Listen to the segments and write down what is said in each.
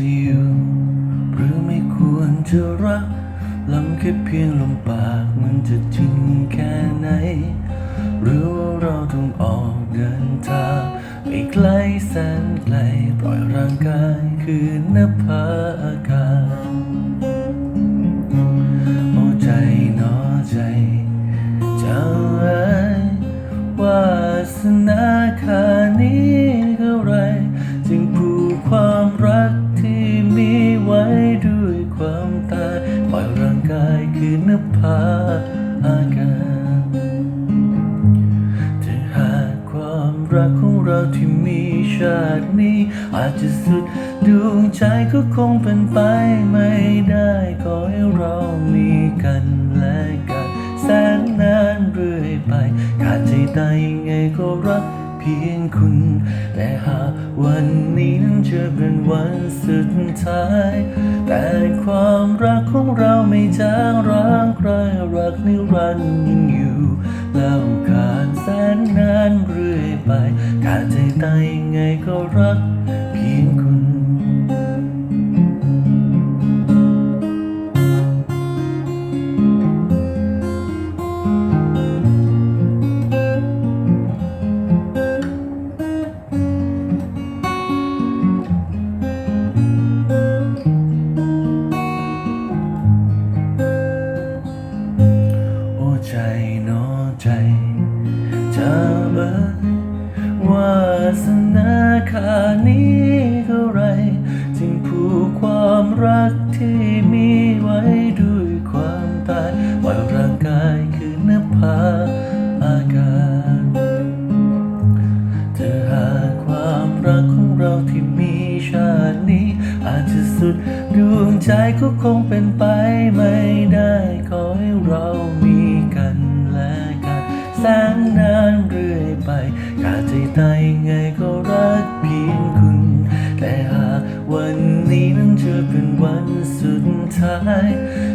จะอยู่ หรือไม่ควรจะรักลำแค่เพียงลมปากมันจะจริงแค่ไหน หรือว่าเราต้องออกเดินทางไปไกลแสนไกลปล่อยร่างกายคืนนภาอากาศโอ้ใจนอใจจะไว้วาสนาคานี้ ความตายปล่อยร่างกายคือนภาอากาศถ้าหากความรักของเราที่มีชาตินี้ อาจจะสุดดวงใจก็คงเป็นไปไม่ได้ขอให้เรามีกันและกันแสนนานเรื่อยไปขาดใจตายยังไงก็รัก พียงคุณ แต่หากวันนี้นั้นจะเป็นวันสุดท้าย แต่ความรักของเราไม่จางร้างใครรักนิรันดร์ยังอยู่แล้วการแสนนานเรื่อยไป การใจตายยังไงก็รัก สนาคานี้เท่าไร จึงผูกความรักที่มีไว้ด้วยความตายปล่อยร่างกายคือนภาอากาศถ้าหาความรักของเราที่มีชาตินี้ อาจจะสุดดวงใจก็คงเป็นไปไม่ได้ขอให้เรามีกันและกันแสนนานเรื่อยไป ท้าย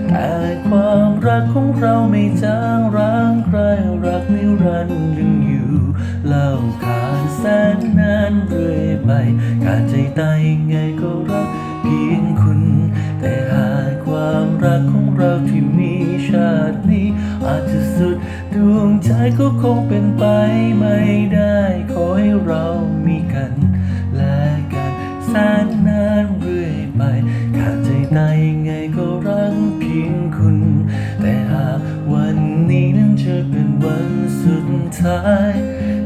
แต่ความรักของเราไม่จางร้างใครรักนิรันดร์ยังอยู่เล่าขาดแสนนานเรื่อยไปขาดใจตายยังไงก็รักเพียงคุณ แต่หากความรักของเราที่มีชาตินี้ อาจจะสุดดวงใจก็คงเป็นไปไม่ได้ขอให้เรามีกันและกันแสนนานเรื่อยไปขาดใจตายยังไง ท้าย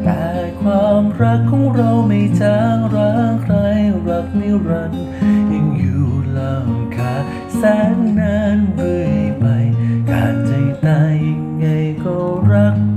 แต่ความรักของเราไม่จางร้างใครรักนิรันดร์ยังอยู่ล่าขาแสนนานเรื่อยไป ขาดใจตายยังไงก็รัก